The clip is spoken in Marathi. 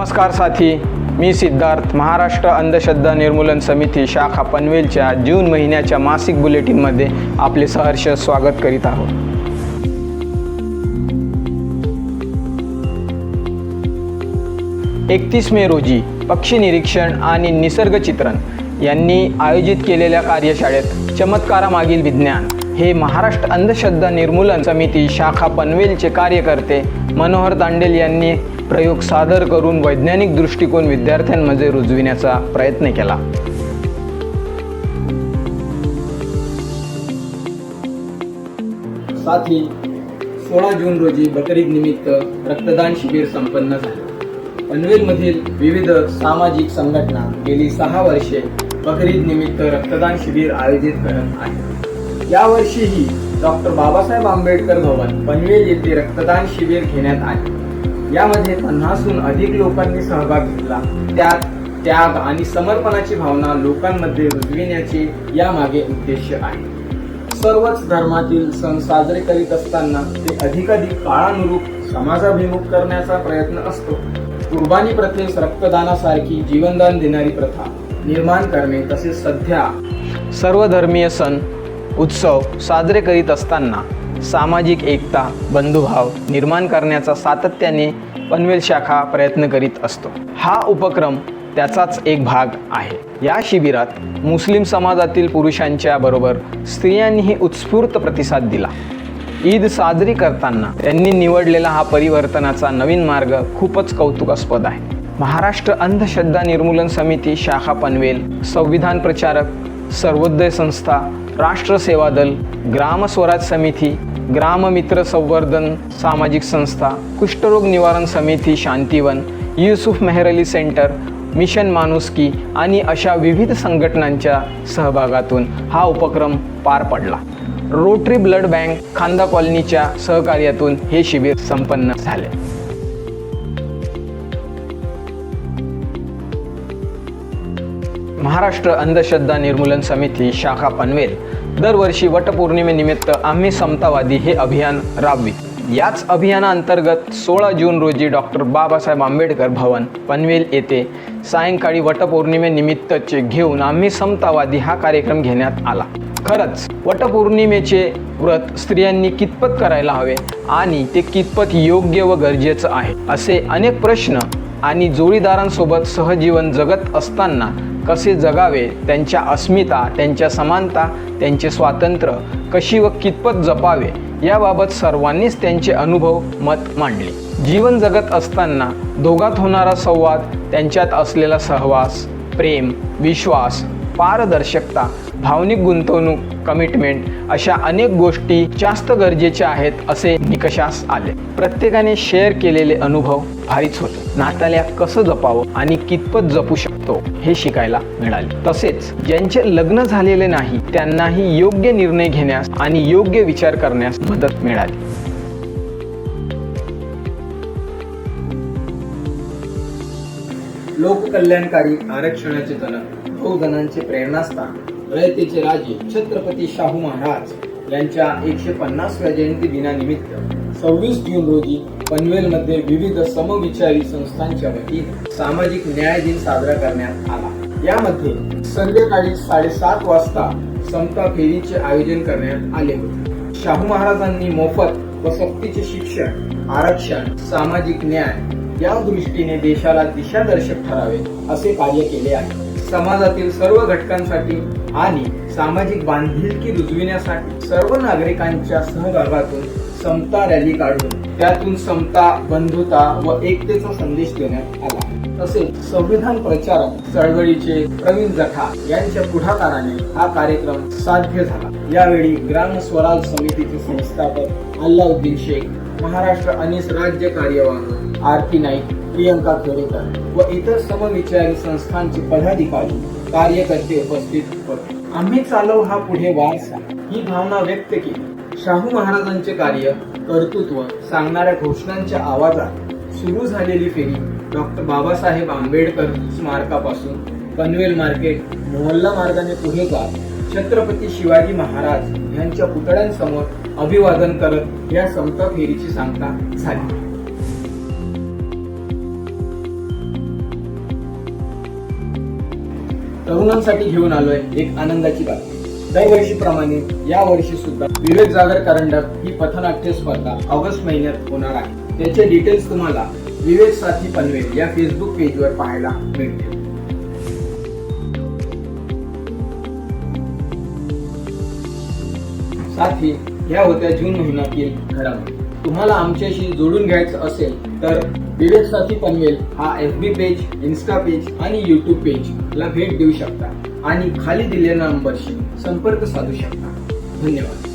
नमस्कार साथी. मी सिद्धार्थ महाराष्ट्र अंधश्रद्धा निर्मूलन समिती शाखा पनवेलच्या जून महिन्याच्या मासिक बुलेटिनमध्ये आपले सहर्ष स्वागत करीत आहोत. एकतीस मे रोजी पक्षी निरीक्षण आणि निसर्ग चित्रण यांनी आयोजित केलेल्या कार्यशाळेत चमत्कारामागील विज्ञान हे महाराष्ट्र अंधश्रद्धा निर्मूलन समिती शाखा पनवेलचे कार्यकर्ते मनोहर दांडेल यांनी प्रयोग सादर करून वैज्ञानिक दृष्टिकोन विद्यार्थ्यांमध्ये रुजविण्याचा प्रयत्न केला. साथी सोळा जून रोजी बकरीद निमित्त रक्तदान शिबिर संपन्न झाले. पनवेलमधील विविध सामाजिक संघटना गेली सहा वर्षे बकरीद निमित्त रक्तदान शिबिर आयोजित करत आहेत. यावर्षीही डॉक्टर बाबासाहेब आंबेडकर भवन पनवेल येथे रक्तदान शिबिर घेण्यात आले. यामध्ये पन्नासहून अधिक लोकांनी सहभाग घेतला. त्यात त्याग आणि समर्पणाची भावना लोकांमध्ये रुजविण्याचे यामागे उद्देश आहे. सर्वच धर्मातील सण साजरे करीत असताना ते अधिकाधिक काळानुरूप समाजाभिमुख करण्याचा प्रयत्न असतो. कुर्बानी प्रथेस रक्तदानासारखी जीवनदान देणारी प्रथा निर्माण करणे तसेच सध्या सर्व धर्मीय सण उत्सव साजरे करीत असताना सामाजिक एकता बंधुभाव निर्माण करण्याचा सातत्याने पनवेल शाखा प्रयत्न करीत असतो. हा उपक्रम त्याचाच एक भाग आहे. या शिबिरात मुस्लिम समाजातील पुरुषांच्या बरोबर स्त्रियांनीही उत्स्फूर्त प्रतिसाद दिला. ईद साजरी करताना त्यांनी निवडलेला हा परिवर्तनाचा नवीन मार्ग खूपच कौतुकास्पद आहे. महाराष्ट्र अंधश्रद्धा निर्मूलन समिती शाखा पनवेल संविधान प्रचारक सर्वोदय संस्था राष्ट्र सेवा दल ग्राम स्वराज समिती ग्राममित्र संवर्धन सामाजिक संस्था कुष्ठरोग निवारण समिती शांतीवन युसुफ मेहरली सेंटर मिशन माणुसकी आणि अशा विविध संघटनांच्या सहभागातून हा उपक्रम पार पडला. रोटरी ब्लड बँक खांदा कॉलनीच्या सहकार्यातून हे शिबिर संपन्न झाले. महाराष्ट्र अंधश्रद्धा निर्मूलन समिती शाखा पनवेल दरवर्षी वटपौर्णिमेनिमित्त आम्ही समतावादी हे अभियान राबवित याच अभियानाअंतर्गत सोळा जून रोजी डॉक्टर बाबासाहेब आंबेडकर भवन पनवेल येथे सायंकाळी वटपौर्णिमेनिमित्तचे घेऊन आम्ही समतावादी हा कार्यक्रम घेण्यात आला. खरंच वटपौर्णिमेचे व्रत स्त्रियांनी कितपत करायला हवे आणि ते कितपत योग्य व गरजेचं आहे असे अनेक प्रश्न आणि जोडीदारांसोबत सहजीवन जगत असताना कसे जगावे त्यांच्या अस्मिता त्यांच्या समानता त्यांचे स्वातंत्र्य कशी व कितपत जपावे याबाबत सर्वांनीच त्यांचे अनुभव मत मांडले. जीवन जगत असताना दोघात होणारा संवाद त्यांच्यात असलेला सहवास प्रेम विश्वास पारदर्शकता भावनिक गुंतवणूक कमिटमेंट अशा अनेक गोष्टी जास्त गरजेच्या आहेत असे निकषास आले. प्रत्येकाने शेअर केलेले अनुभव भारीच होते. नात्याला कसं जपावं आणि कितपत जपू शकतो हे शिकायला मिळाले. तसेच ज्यांचे लग्न झालेले नाही त्यांनाही योग्य निर्णय घेण्यास आणि योग्य विचार करण्यास मदत मिळाली. लोककल्याणकारी आरक्षणाचे जनक प्रेरणास्थान रयतेचे राजे छत्रपती शाहू महाराज यांच्या एकशे पन्नासव्या जयंती दिनानिमित्त सव्वीस जून रोजी पनवेलमध्ये विविध समविचारी संस्थांच्या वतीने सामाजिक न्याय दिन साजरा करण्यात आला. यामध्ये संध्याकाळी साडेसात वाजता समता फेरीचे आयोजन करण्यात आले होते. शाहू महाराजांनी मोफत व सक्तीचे शिक्षण आरक्षण सामाजिक न्याय या दृष्टीने देशाला दिशादर्शक ठरावे असे कार्य केले आहे. समाजातील सर्व घटकांसाठी आणि सामाजिक बांधिलकी रुजविण्यासाठी सर्व नागरिकांच्या सहभागातून समता रॅली काढून त्यातून समता बंधुता व एकतेचा संदेश देण्यात आला. तसेच संविधान प्रचारक चळवळीचे प्रवीण जठा यांच्या पुढाकाराने हा कार्यक्रम साध्य झाला. यावेळी ग्राम स्वराज समितीचे संस्थापक अल्लाउद्दीन शेख महाराष्ट्र अनिस राज्य कार्यवाह आरती नाईक प्रियंका खेडेकर व इतर समविचारी संस्थांचे पदाधिकारी कार्यकर्ते उपस्थित होते. आम्ही चालव हा पुढे वारसा ही भावना व्यक्त केली. शाहू महाराजांचे कार्य कर्तृत्व सांगणाऱ्या घोषणांच्या आवाजात सुरू झालेली फेरी डॉक्टर बाबासाहेब आंबेडकर स्मारकापासून पनवेल मार्केट मोहल्ला मार्गाने पुढे जात छत्रपती शिवाजी महाराज यांच्या पुतळ्यांसमोर अभिवादन करत या समता फेरीची सांगता झाली. तरुणांसाठी घेऊन आलोय एक आनंदाची बातमी. दरवर्षीप्रमाणे या वर्षी सुद्धा विवेक जागर करंडक ही पथनाट्य स्पर्धा ऑगस्ट महिन्यात होणार आहे. त्याचे डिटेल्स तुम्हाला विवेक साथी पनवेल या फेसबुक पेजवर पाहायला मिळतील. साथी ह्या होत्या जून महिन्यातील घडामोडी. तुम्हाला आमच्याशी जोडून घ्यायचं असेल तर विवेक साथी पनवेल हा F B page insta page आणि यूट्यूब पेज ला भेट देऊ शकता. आणि खाली दिलेल्या नंबरशी संपर्क साधू शकता. धन्यवाद.